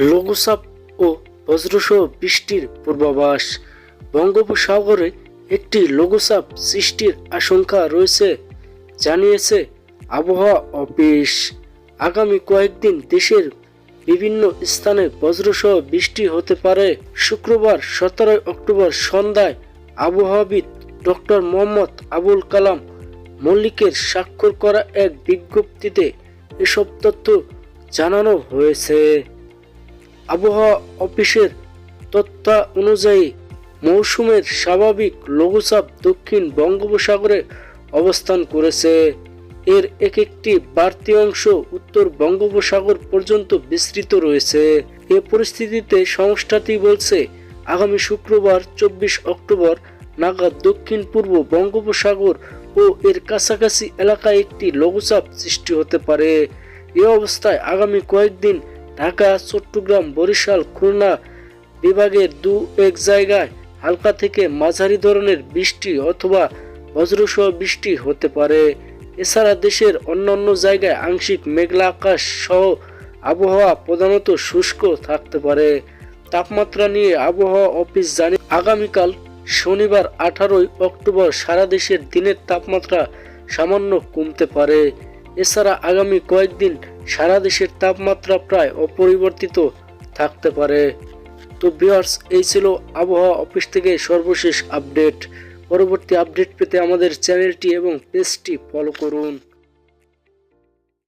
লঘুচাপ ও বজ্রসহ বৃষ্টির পূর্বাভাস। বঙ্গোপসাগরে একটি লঘুচাপ সৃষ্টির আশঙ্কা রয়েছে, জানিয়েছে আবহাওয়া অফিস। আগামী কয়েকদিন দেশের বিভিন্ন স্থানে বজ্রসহ বৃষ্টি হতে পারে। শুক্রবার সতেরোই অক্টোবর সন্ধ্যায় আবহাওয়াবিদ ডক্টর মোহাম্মদ আবুল কালাম মল্লিকের স্বাক্ষর করা এক বিজ্ঞপ্তিতে এসব তথ্য জানানো হয়েছে। আবহাওয়া অফিসের তথ্য অনুযায়ী মৌসুমের স্বাভাবিক লঘুচাপ দক্ষিণ বঙ্গোপসাগরে অবস্থান করেছে। এর এক একটি বাড়তি অংশ উত্তর বঙ্গোপসাগর পর্যন্ত বিস্তৃত রয়েছে। এ পরিস্থিতিতে সংস্থাটি বলছে, আগামী শুক্রবার চব্বিশ অক্টোবর নাগাদ দক্ষিণ পূর্ব বঙ্গোপসাগর ও এর কাছাকাছি এলাকায় একটি লঘুচাপ সৃষ্টি হতে পারে। এ অবস্থায় আগামী কয়েকদিন ঢাকা, চট্টগ্রাম, বরিশাল, খুলনা বিভাগের দু এক জায়গায় হালকা থেকে মাঝারি ধরনের বৃষ্টি অথবা বজ্রসহ বৃষ্টি হতে পারে। এছাড়া দেশের অন্যান্য জায়গায় আংশিক মেঘলা আকাশ সহ আবহাওয়া প্রধানত শুষ্ক থাকতে পারে। তাপমাত্রা নিয়ে আবহাওয়া অফিস জানিয়ে আগামীকাল শনিবার আঠারোই অক্টোবর সারা দেশের দিনের তাপমাত্রা সামান্য কমতে পারে। এছাড়া আগামী কয়েকদিন সারা দেশের তাপমাত্রা প্রায় অপরিবর্তিত থাকতে পারে। তো বিয়ার্স এই ছিল আবহাওয়া অফিস থেকে সর্বশেষ আপডেট। পরবর্তী আপডেট পেতে আমাদের চ্যানেলটি এবং পেজটি ফলো করুন।